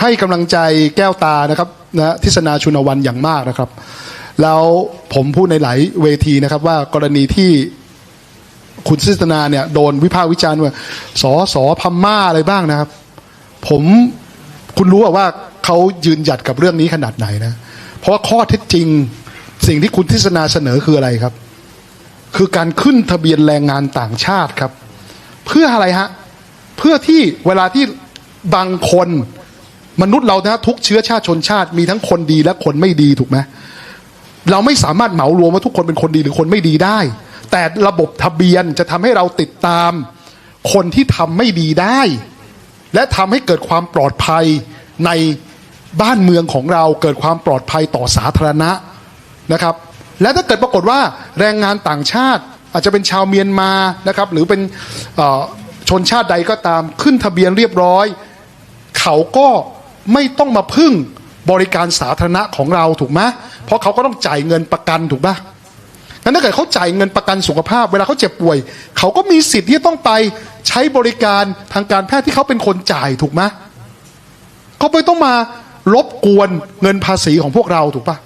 ให้กำลังใจแก้วตานะครับนะทิศนาชุนวันอย่างมากนะครับ แล้วผมพูดในหลายเวทีนะครับ ว่ากรณีที่คุณทิศนาเนี่ยโดนวิพากษ์วิจารณ์ว่าสอสอพม่าอะไรบ้างนะครับ ผมคุณรู้ว่าเขายืนหยัดกับเรื่องนี้ขนาดไหนนะ เพราะว่าข้อเท็จจริงสิ่งที่คุณทิศนาเสนอคืออะไรครับ คือการขึ้นทะเบียนแรงงานต่างชาติครับ เพื่ออะไรฮะ เพื่อที่เวลาที่บางคน มนุษย์เรานะทุกเชื้อชาติชนชาติมีทั้งคนดีและคนไม่ดีถูกไหมเราไม่สามารถเหมารวมว่าทุกคนเป็นคนดีหรือคนไม่ดีได้ แต่ระบบทะเบียนจะทำให้เราติดตาม คนที่ทำไม่ดีได้ และทำให้เกิดความปลอดภัยในบ้านเมืองของเราเกิดความปลอดภัยต่อสาธารณะนะครับ และถ้าเกิดปรากฏว่าแรงงานต่างชาติอาจจะเป็นชาวเมียนมานะครับ หรือเป็นชนชาติใดก็ตามขึ้นทะเบียนเรียบร้อย เขาก็ ไม่ต้องมาพึ่งบริการสาธารณะของเราถูกไหมเพราะเขาก็ต้องจ่ายเงินประกันถูกปะงั้นถ้าเกิดเขาจ่ายเงินประกันสุขภาพ เวลาเขาเจ็บป่วย เขาก็มีสิทธิ์ที่จะต้องไปใช้บริการทางการแพทย์ที่เขาเป็นคนจ่ายถูกไหมเขาไม่ต้องมารบกวนเงินภาษีของพวกเราถูกปะ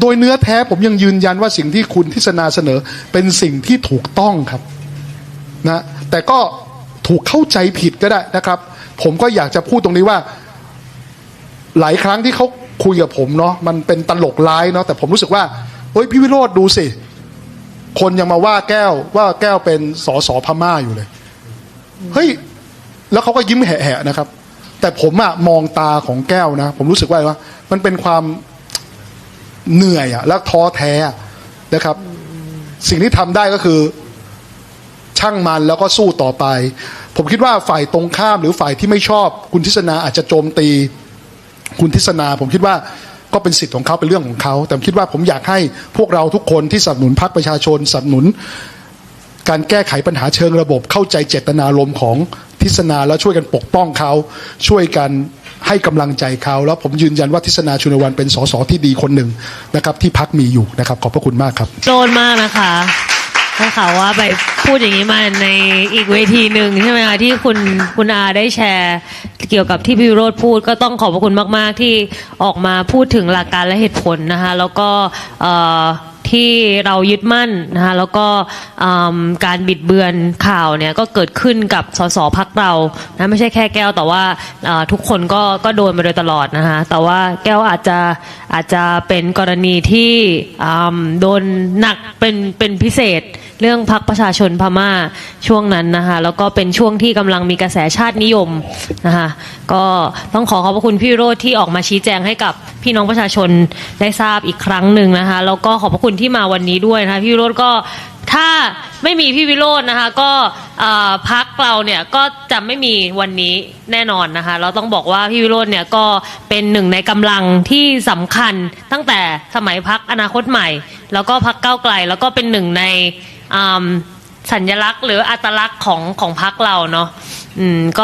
โดยเนื้อแท้ผมยังยืนยันว่าสิ่งที่คุณทิศนาเสนอเป็นสิ่งที่ถูกต้องครับนะแต่ก็ถูกเข้าใจผิดก็ได้นะครับ ผมก็อยากจะพูดตรงนี้ว่า หลายครั้งที่เขาคุยกับผมเนาะมันเป็นตลกร้ายเนาะแต่ผมรู้สึกว่าเฮ้ยพี่วิโรธดูสิ คนยังมาว่าแก้วว่าแก้วเป็นสอสอพม่าอยู่เลยเฮ้ยแล้วเขาก็ยิ้มแหะๆนะครับ แต่ผมอะมองตาของแก้วนะ ผมรู้สึกว่าอะไรว่า มันเป็นความเหนื่อยอะแล้วท้อแท้อะนะครับ สิ่งที่ทำได้ก็คือช่างมันแล้วก็สู้ต่อไป ผมคิดว่าฝ่ายตรงข้ามหรือฝ่ายที่ไม่ชอบ คุณทิศนาอาจจะโจมตี คุณทิศนาผมคิดว่าก็เป็นสิทธิ์ของเขาเป็นเรื่องของเขา แต่ผมคิดว่าผมอยากให้พวกเราทุกคนที่สนับสนุนพรรคประชาชนสนับสนุน การแก้ไขปัญหาเชิงระบบ เข้าใจเจตนารมณ์ของทิศนาแล้วช่วยกันปกป้องเขาช่วยกันให้กำลังใจเขา แล้วผมยืนยันว่าทิศนาชุนวันเป็นสสที่ดีคนหนึ่งนะครับ ที่พักมีอยู่นะครับ ขอบพระคุณมากครับโดนมากนะคะ ได้ข่าวว่าไปพูดอย่างนี้มาในอีกเวทีหนึ่งใช่ไหมคะที่คุณคุณอาได้แชร์เกี่ยวกับที่พี่วิโรธพูดก็ต้องขอบพระคุณมาก ๆ ที่ออกมาพูดถึงหลักการและเหตุผลนะคะแล้วก็ที่เรายึดมั่นนะคะแล้วก็การบิดเบือนข่าวเนี่ยก็เกิดขึ้นกับสสพักเรานะไม่ใช่แค่แก้วแต่ว่าทุกคนก็ก็โดนมาโดยตลอดนะคะแต่ว่าแก้วอาจจะอาจจะเป็นกรณีที่โดนหนักเป็นเป็นพิเศษ เรื่องพักประชาชนพม่าช่วงนั้นนะคะแล้วก็เป็นช่วงที่กำลังมีกระแสชาตินิยมนะคะก็ต้องขอขอบพระคุณพี่โรธที่ออกมาชี้แจงให้กับพี่น้องประชาชนได้ทราบอีกครั้งหนึ่งนะคะแล้วก็ขอบพระคุณที่มาวันนี้ด้วยนะคะพี่โรธก็ถ้าไม่มีพี่วิโรจน์นะคะก็พักเราเนี่ยก็จะไม่มีวันนี้แน่นอนนะคะเราต้องบอกว่าพี่วิโรจน์เนี่ยก็เป็นหนึ่งในกำลังที่สำคัญตั้งแต่สมัยพักอนาคตใหม่ แล้วก็พักเก้าไกล แล้วก็เป็นหนึ่งใน สัญลักษณ์หรืออัตลักษณ์ของของพักเราเนาะอืมก็